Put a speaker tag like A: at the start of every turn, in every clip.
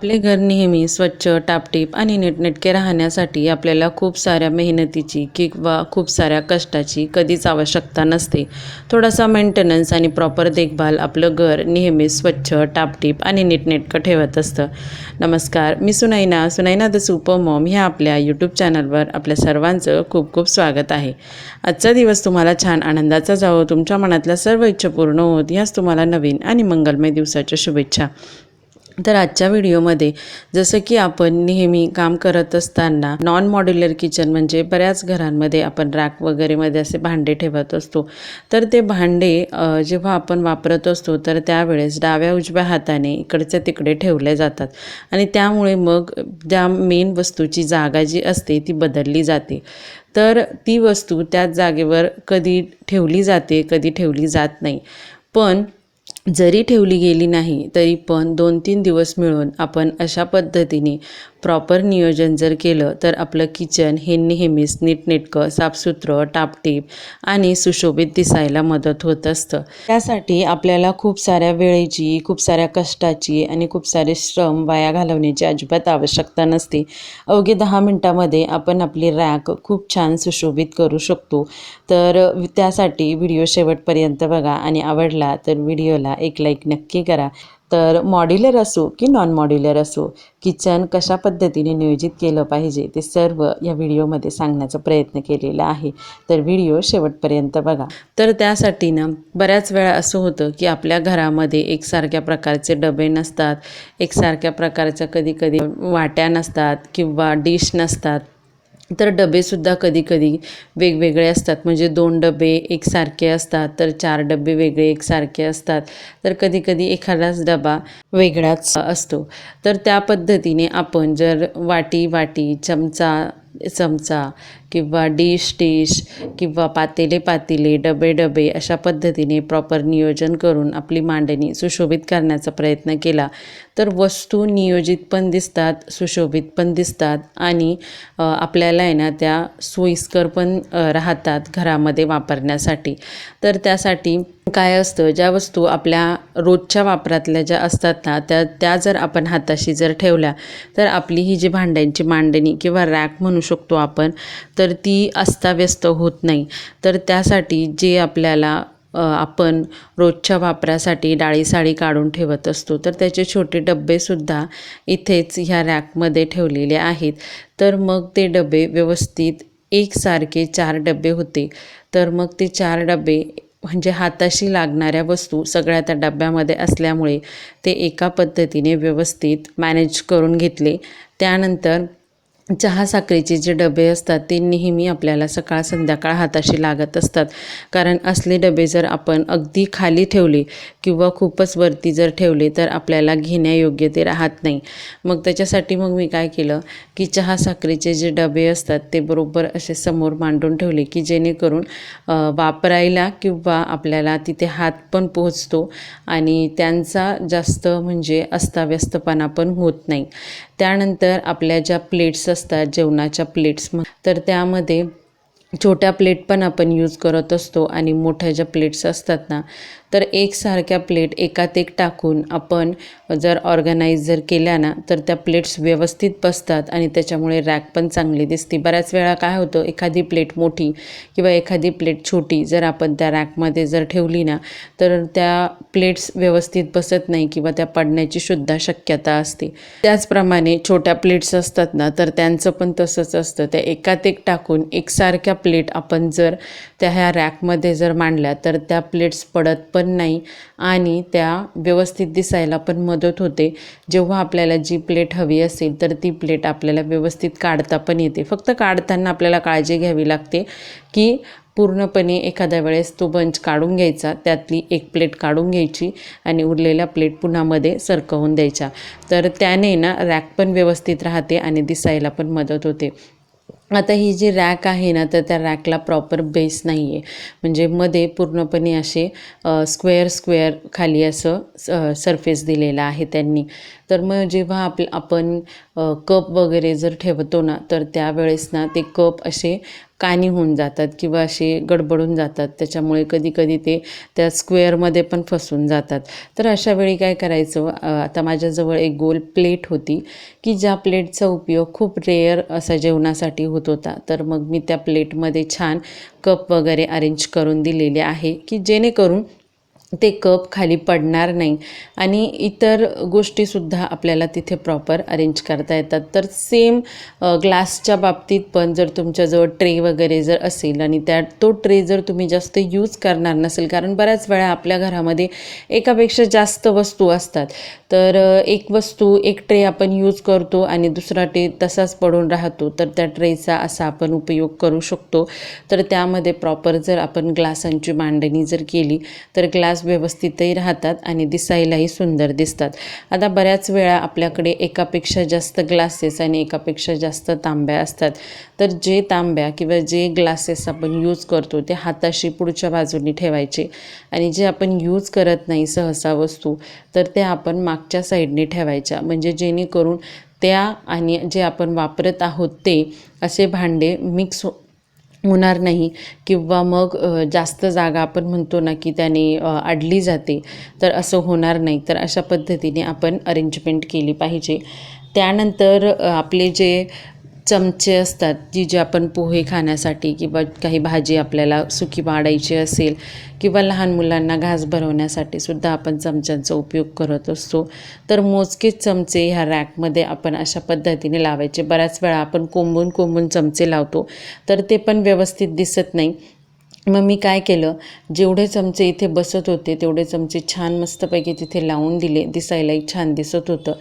A: आपले घर नेहमी स्वच्छ टापटीप आणि नीटनेटके राहण्यासाठी आपल्याला खूप साऱ्या मेहनतीची किंवा खूप साऱ्या कष्टाची कधीच आवश्यकता नसते. थोडासा मेंटेनन्स आणि प्रॉपर देखभाल आपलं घर नेहमी स्वच्छ टापटीप आणि नीटनेटकं ठेवत असतं. नमस्कार मी Sunaina. Sunaina the super mom ह्या आपल्या यूट्यूब चॅनलवर आपल्या सर्वांचं खूप खूप स्वागत आहे. आजचा दिवस तुम्हाला छान आनंदाचा जावो तुमच्या मनातल्या सर्व इच्छा पूर्ण होत ह्याच तुम्हाला नवीन आणि मंगलमय दिवसाच्या शुभेच्छा. तर आजच्या व्हिडिओमध्ये जसं की आपण नेहमी काम करत असताना नॉन मॉड्युलर किचन म्हणजे बऱ्याच घरांमध्ये आपण रॅक वगैरेमध्ये असे भांडे ठेवत असतो. तर ते भांडे जेव्हा आपण वापरत असतो तर त्यावेळेस डाव्या उजव्या हाताने इकडच्या तिकडे ठेवले जातात. आणि त्यामुळे मग ज्या मेन वस्तूची जागा जी असते ती बदलली जाते. तर ती वस्तू त्याच जागेवर कधी ठेवली जाते कधी ठेवली जात नाही. पण जरी ठेवली गेली नाही तरी पण दोन तीन दिवस मिळून आपण अशा पद्धतीने प्रॉपर नियोजन जर केलं तर आपलं किचन हे नेहमीच नीटनेटकं साफसुथरं टापटीप आणि सुशोभित दिसायला मदत होत असतं. त्यासाठी आपल्याला खूप साऱ्या वेळेची खूप साऱ्या कष्टाची आणि खूप सारे श्रम वाया घालवण्याची अजिबात आवश्यकता नसते. अवघे दहा मिनटामध्ये आपण आपली रॅक खूप छान सुशोभित करू शकतो. तर त्यासाठी व्हिडिओ शेवटपर्यंत बघा आणि आवडला तर व्हिडिओला एक लाईक नक्की करा. तर मॉड्युलर असो की नॉन मॉड्युलर असो किचन कशा पद्धतीने नियोजित केलं पाहिजे ते सर्व या व्हिडिओमध्ये सांगण्याचा प्रयत्न केलेला आहे. तर व्हिडिओ शेवटपर्यंत बघा. तर त्यासाठी ना बऱ्याच वेळा असं होतं की आपल्या घरामध्ये एकसारख्या प्रकारचे डबे नसतात एकसारख्या प्रकारच्या कधी कधी वाट्या नसतात किंवा डिश नसतात. तर डबेसुद्धा कधीकधी वेगवेगळे असतात. म्हणजे दोन डबे एकसारखे असतात तर चार डबे वेगळे एकसारखे असतात. तर कधीकधी एखादाच डबा वेगळाच असतो. तर त्या पद्धतीने आपण जर वाटी वाटी चमचा चमचा किंवा डिश डिश किंवा पातेले पातेले डबे डबे अशा पद्धतीने प्रॉपर नियोजन करून आपली मांडणी सुशोभित करण्याचा प्रयत्न केला. तर वस्तू नियोजित पण दिसतात सुशोभित पण दिसतात आणि आपल्याला आहे ना त्या सोयीस्कर पण राहतात घरामध्ये वापरण्यासाठी. तर त्यासाठी काय असतं ज्या वस्तू आपल्या रोजच्या वापरातल्या ज्या असतात ना त्या त्या जर आपण हाताशी जर ठेवल्या तर आपली ही जी भांड्यांची मांडणी किंवा रॅक म्हणू शकतो आपण तर ती अस्ताव्यस्त होत नाही. तर त्यासाठी जे आपल्याला आपण रोजच्या वापरासाठी डाळी साळी काढून ठेवत असतो तर त्याचे छोटे डब्बेसुद्धा इथेच ह्या रॅकमध्ये ठेवलेले आहेत. तर मग ते डबे व्यवस्थित एकसारखे चार डबे होते. तर मग ते चार डबे म्हणजे हाताशी लागणाऱ्या वस्तू सगळ्या त्या डब्यामध्ये असल्यामुळे ते एका पद्धतीने व्यवस्थित मॅनेज करून घेतले. त्यानंतर चहा साखरेचे जे डबे असतात ते नेहमी आपल्याला सकाळ संध्याकाळ हाताशी लागत असतात. कारण असले डबे जर आपण अगदी खाली ठेवले किंवा खूपच वरती जर ठेवले तर आपल्याला घेण्यायोग्य ते राहत नाही. मग त्याच्यासाठी मग मी काय केलं की चहा साखरेचे जे डबे असतात ते बरोबर असे समोर मांडून ठेवले की जेणेकरून वापरायला किंवा आपल्याला तिथे हात पण पोहोचतो आणि त्यांचा जास्त म्हणजे अस्ताव्यस्तपणा पण होत नाही. त्यानंतर आपल्या ज्या प्लेट्स असतात जेवणाच्या प्लेट्स तर त्यामध्ये छोट्या प्लेट पण आपण यूज करत असतो आणि मोठ्या ज्या प्लेट्स असतात ना तर एकसारख्या प्लेट एकात एक टाकून आपण जर ऑर्गनाईज जर केल्या ना तर त्या प्लेट्स व्यवस्थित बसतात आणि त्याच्यामुळे रॅक पण चांगली दिसते. बऱ्याच वेळा काय होतं एखादी प्लेट मोठी किंवा एखादी प्लेट छोटी जर आपण त्या रॅकमध्ये जर ठेवली ना तर त्या प्लेट्स व्यवस्थित बसत नाही किंवा त्या पडण्याची सुद्धा शक्यता असते. त्याचप्रमाणे छोट्या प्लेट्स असतात ना तर त्यांचं पण तसंच असतं. त्या एकात एक टाकून एकसारख्या प्लेट आपण जर त्या ह्या रॅकमध्ये जर मांडल्या तर त्या प्लेट्स पडत पण पण नाही आणि त्या व्यवस्थित दिसायला पण मदत होते. जेव्हा आपल्याला जी प्लेट हवी असेल तर ती प्लेट आपल्याला व्यवस्थित काढता पण येते. फक्त काढताना आपल्याला काळजी घ्यावी लागते की पूर्णपणे एखाद्या वेळेस तो बंच काढून घ्यायचा त्यातली एक प्लेट काढून घ्यायची आणि उरलेल्या प्लेट पुन्हामध्ये सरकवून द्यायच्या तर त्याने ना रॅक पण व्यवस्थित राहते आणि दिसायला पण मदत होते. आता ही जी रॅक आहे ना तर त्या रॅकला प्रॉपर बेस नाही आहे म्हणजे मध्ये पूर्णपणे असे स्क्वेअर स्क्वेअर खाली असं सरफेस दिलेला आहे त्यांनी. तर मग जेव्हा आप आपण कप वगैरे जर ठेवतो ना तर त्यावेळेस ना ते कप असे कानी होऊन जातात किंवा असे गडबडून जातात. त्याच्यामुळे कधी कधी ते त्या स्क्वेअरमध्ये पण फसून जातात. तर अशा वेळी काय करायचं? आता माझ्याजवळ एक गोल प्लेट होती की ज्या प्लेटचा उपयोग खूप रेअर असा जेवणासाठी होतो. होता तर मग मी त्या प्लेटमध्ये छान कप वगैरे अरेंज करून दिलेले आहे की जेणेकरून ते कप खाली पडणार नाही. आणि इतर गोष्टीसुद्धा आपल्याला तिथे प्रॉपर अरेंज करता येतात. तर सेम ग्लासच्या बाबतीत पण जर तुमच्याजवळ ट्रे वगैरे जर असेल आणि त्या तो ट्रे जर तुम्ही जास्त यूज करणार नसेल कारण बऱ्याच वेळा आपल्या घरामध्ये एकापेक्षा जास्त वस्तू असतात. तर एक वस्तू एक ट्रे आपण यूज करतो आणि दुसरा ट्रे तसाच पडून राहतो तर त्या ट्रेचा असा आपण उपयोग करू शकतो. तर त्यामध्ये प्रॉपर जर आपण ग्लासांची मांडणी जर केली तर ग्लास व्यवस्थितही राहतात आणि दिसायलाही सुंदर दिसतात. आता बऱ्याच वेळा आपल्याकडे एकापेक्षा जास्त ग्लासेस आणि एकापेक्षा जास्त तांब्या असतात. तर जे तांब्या किंवा जे ग्लासेस आपण यूज करतो ते हाताशी पुढच्या बाजूनी ठेवायचे. आणि जे आपण यूज करत नाही सहसा वस्तू तर त्या आपण मागच्या साईडने ठेवायच्या. म्हणजे जेणेकरून त्या आणि जे आपण वापरत आहोत ते असे भांडे मिक्स होणार नाही. किंवा मग जास्त जागा आपण म्हणतो ना की त्याने अडली जाते तर असं होणार नाही. तर अशा पद्धतीने आपण अरेंजमेंट केली पाहिजे. त्यानंतर आपले जे चमचे असतात जी जे आपण पोहे खाण्यासाठी किंवा काही भाजी आपल्याला सुकी वाढायची असेल किंवा लहान मुलांना घास भरवण्यासाठी सुद्धा आपण चमच्यांचा उपयोग करत असतो. तर मोजकेच चमचे ह्या रॅकमध्ये आपण अशा पद्धतीने लावायचे. बऱ्याच वेळा आपण कोंबून कोंबून चमचे लावतो. तर ते पण व्यवस्थित दिसत नाही. मग मी काय केलं? जेवढे चमचे इथे बसत होते तेवढे चमचे छान मस्तपैकी तिथे लावून दिले. दिसायलाही छान दिसत होतं.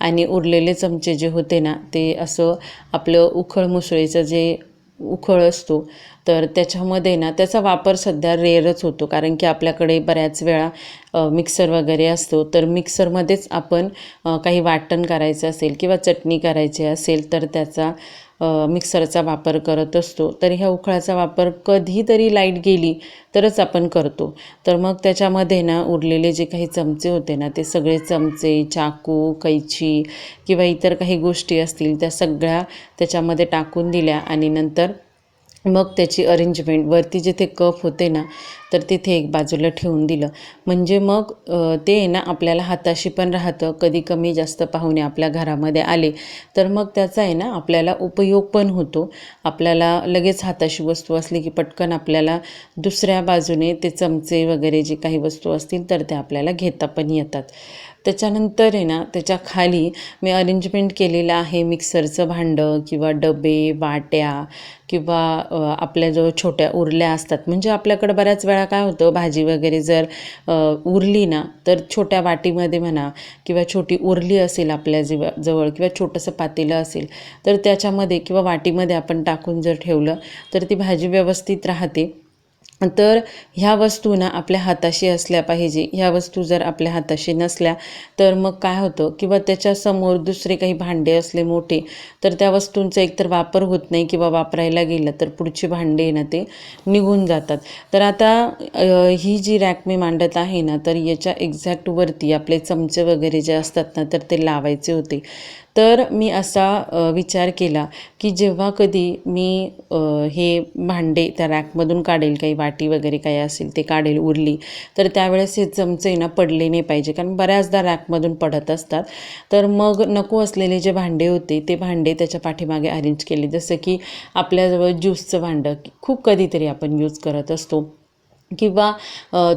A: आणि उरलेले चमचे जे होते ना ते असं आपलं उखळ मुसळीचं जे उखळ असतो तर त्याच्यामध्ये ना त्याचा वापर सध्या रेअरच होतो. कारण की आपल्याकडे बऱ्याच वेळा मिक्सर वगैरे असतो. तर मिक्सरमध्येच आपण काही वाटण करायचं असेल किंवा चटणी करायची असेल तर त्याचा मिक्सरचा वापर करत असतो तर ह्या उखळाचा वापर कधीतरी लाइट गेली तरच आपण करतो. तर मग त्याच्यामध्ये ना उरलेले जे काही चमचे होते ना ते सगळे चमचे चाकू कैची किंवा इतर काही गोष्टी असतील त्या सगळ्या त्याच्यामध्ये टाकून दिल्या आणि नंतर मग त्याची अरेंजमेंट वरती जिथे कप होते ना तर तिथे एक बाजूला ठेवून दिलं. म्हणजे मग ते आहे ना आपल्याला हाताशी पण राहतं. कधी कमी जास्त पाहुणे आपल्या घरामध्ये आले तर मग त्याचा आहे ना आपल्याला उपयोग पण होतो. आपल्याला लगेच हाताशी वस्तू असली की पटकन आपल्याला दुसऱ्या बाजूने ते चमचे वगैरे जे काही वस्तू असतील तर त्या आपल्याला घेता पण येतात. त्याच्यानंतर आहे ना त्याच्याखाली मी अरेंजमेंट केलेलं आहे मिक्सरचं भांडं किंवा डबे वाट्या किंवा आपल्या आपल्याजवळ छोट्या उरल्या असतात. म्हणजे आपल्याकडं बऱ्याच वेळा काय होतं भाजी वगैरे जर उरली ना तर छोट्या वाटीमध्ये म्हणा किंवा छोटी उरली असेल आपल्या जीव जवळ किंवा छोटंसं पातेलं असेल तर त्याच्यामध्ये किंवा वाटीमध्ये आपण टाकून जर ठेवलं तर ती भाजी व्यवस्थित राहते. तर ह्या वस्तू ना आपल्या हाताशी असल्या पाहिजे. ह्या वस्तू जर आपल्या हाताशी नसल्या तर मग काय होतं? किंवा त्याच्यासमोर दुसरे काही भांडे असले मोठे तर त्या वस्तूंचा एकतर वापर होत नाही किंवा वापरायला गेलं तर पुढची भांडे ना ते निघून जातात. तर आता ही जी रॅक मी मांडत आहे ना तर याच्या एक्झॅक्टवरती आपले चमचे वगैरे जे असतात ना तर ते लावायचे होते. तर मी असा विचार केला की जेव्हा कधी मी हे भांडे त्या रॅकमधून काढेल काही वाटी वगैरे काही असेल ते काढेल उरली तर त्यावेळेस हे चमचे ना पडले नाही पाहिजे कारण बऱ्याचदा रॅकमधून पडत असतात. तर मग नको असलेले जे भांडे होते ते भांडे त्याच्या पाठीमागे अरेंज केले. जसं की आपल्याजवळ ज्यूसचं भांडं खूप कधीतरी आपण यूज करत असतो. किंवा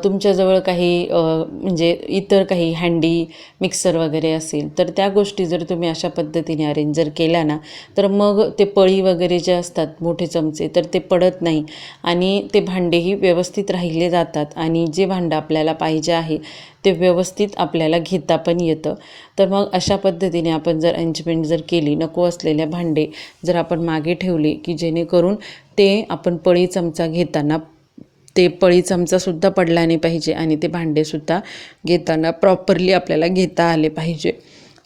A: तुमच्याजवळ काही म्हणजे इतर काही हँडी मिक्सर वगैरे असेल तर त्या गोष्टी जर तुम्ही अशा पद्धतीने अरेंज जर केल्या ना तर मग ते पळी वगैरे जे असतात मोठे चमचे तर ते पडत नाही आणि ते भांडेही व्यवस्थित राहिले जातात आणि जे भांडं आपल्याला पाहिजे आहे ते व्यवस्थित आपल्याला घेता पण येतं. तर मग अशा पद्धतीने आपण जर अरेंजमेंट जर केली नको असलेल्या भांडे जर आपण मागे ठेवले की जेणेकरून ते आपण पळी चमचा घेताना ते पळी चमचासुद्धा पडला नाही पाहिजे आणि ते भांडेसुद्धा घेताना प्रॉपरली आपल्याला घेता आले पाहिजे.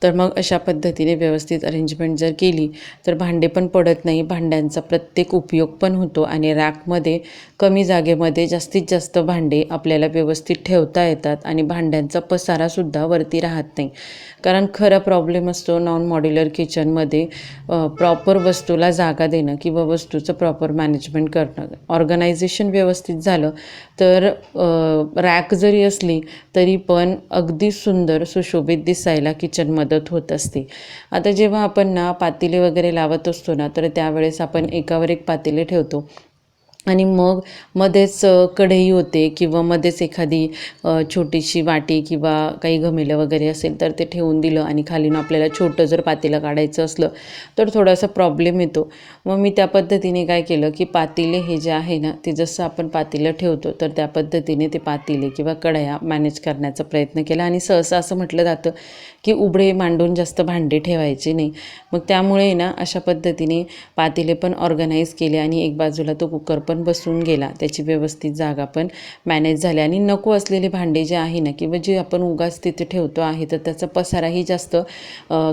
A: तर मग अशा पद्धतीने व्यवस्थित अरेंजमेंट जर केली तर भांडे पण पडत नाही. भांड्यांचा प्रत्येक उपयोग पण होतो आणि रॅकमध्ये कमी जागेमध्ये जास्तीत जास्त भांडे आपल्याला व्यवस्थित ठेवता येतात आणि भांड्यांचा पसारासुद्धा वरती राहत नाही. कारण खरा प्रॉब्लेम असतो नॉन मॉड्युलर किचनमध्ये प्रॉपर वस्तूला जागा देणं किंवा वस्तूचं प्रॉपर मॅनेजमेंट करणं. ऑर्गनायझेशन व्यवस्थित झालं तर रॅक जरी असली तरी पण अगदी सुंदर सुशोभित दिसायला किचनमध्ये मदत होत असते. आता जेव्हा आपण ना पातेले वगैरे लावत असतो ना तर त्यावेळेस आपण एकावर एक पातेले ठेवतो. आणि मग मध्येच कढई होते किंवा मध्येच एखादी छोटीशी वाटी किंवा काही घमेलं वगैरे असेल तर ते ठेवून दिलं आणि खालीनं आपल्याला छोटं जर पातेलं काढायचं असलं तर थोडासा प्रॉब्लेम येतो. मग मी त्या पद्धतीने काय केलं की पातेले हे जे आहे ना ते जसं आपण पातेलं ठेवतो तर त्या पद्धतीने ते पातेले किंवा कढया मॅनेज करण्याचा प्रयत्न केला. आणि सहसा असं म्हटलं जातं की उबडे मांडून जास्त भांडे ठेवायचे नाही. मग त्यामुळे ना अशा पद्धतीने पातेले पण ऑर्गनाईज केले आणि एक बाजूला तो कुकर पण बसून गेला. त्याची व्यवस्थित जागा पण मॅनेज झाली. आणि नको असलेले भांडे जे आहे ना किंवा जे आपण उगाच तिथे ठेवतो आहे तर त्याचा पसाराही जास्त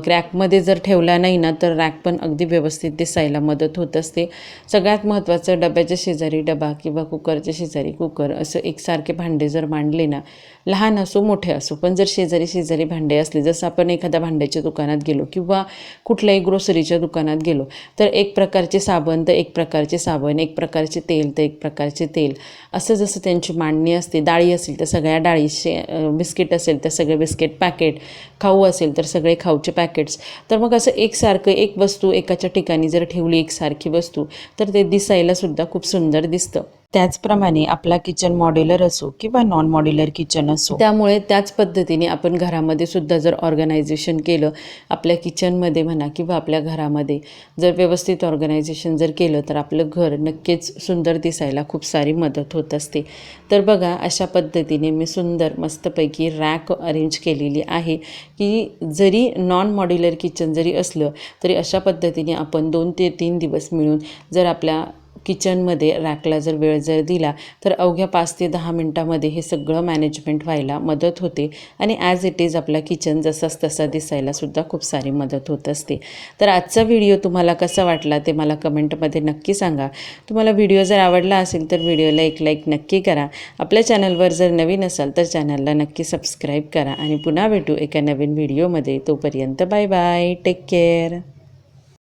A: क्रॅकमध्ये जर ठेवला नाही ना तर रॅक पण अगदी व्यवस्थित दिसायला मदत होत असते. सगळ्यात महत्त्वाचं डब्याच्या शेजारी डबा किंवा कुकरच्या शेजारी कुकर असं एकसारखे भांडे जर मांडले ना लहान असो मोठे असो पण जर शेजारी शेजारी भांडे असले जसं आपण एखाद्या भांड्याच्या दुकानात गेलो किंवा कुठल्याही ग्रोसरीच्या दुकानात गेलो तर एक प्रकारचे साबण तर एक प्रकारचे साबण एक प्रकारचे तेल तर एक प्रकारचे तेल. असं जसं त्यांची मांडणी असते डाळी असेल तर सगळ्या डाळीचे बिस्किट असेल तर सगळे बिस्किट पॅकेट खाऊ असेल तर सगळे खाऊचे पॅकेट्स तर मग असं एकसारखं एक वस्तू एकाच्या ठिकाणी जर ठेवली एकसारखी वस्तू तर ते दिसायलासुद्धा खूप सुंदर दिसतं. त्याचप्रमाणे आपला किचन मॉड्युलर असो किंवा नॉन मॉड्युलर किचन असो. त्यामुळे त्याच पद्धतीने आपण घरामध्ये सुद्धा जर ऑर्गनायझेशन केलं आपल्या किचनमध्ये म्हणा किंवा आपल्या घरामध्ये जर व्यवस्थित ऑर्गनायझेशन जर केलं तर आपलं घर नक्कीच सुंदर दिसायला खूप सारी मदत होत असते. तर बघा अशा पद्धतीने मी सुंदर मस्तपैकी रॅक अरेंज केलेली आहे. की जरी नॉन मॉड्युलर किचन जरी असलं तरी अशा पद्धतीने आपण दोन ते तीन दिवस मिळून जर आपल्या किचनमध्ये रॅकला जर वेळ जर दिला तर अवघ्या पाच ते दहा मिनटामध्ये हे सगळं मॅनेजमेंट व्हायला मदत होते. आणि ॲज इट इज आपला किचन जसाच तसा दिसायलासुद्धा खूप सारी मदत होत असते. तर आजचा व्हिडिओ तुम्हाला कसा वाटला ते मला कमेंटमध्ये नक्की सांगा. तुम्हाला व्हिडिओ जर आवडला असेल तर व्हिडिओला एक लाईक नक्की करा. आपल्या चॅनलवर जर नवीन असाल तर चॅनलला नक्की सबस्क्राईब करा. आणि पुन्हा भेटू एका नवीन व्हिडिओमध्ये तोपर्यंत बाय बाय टेक केअर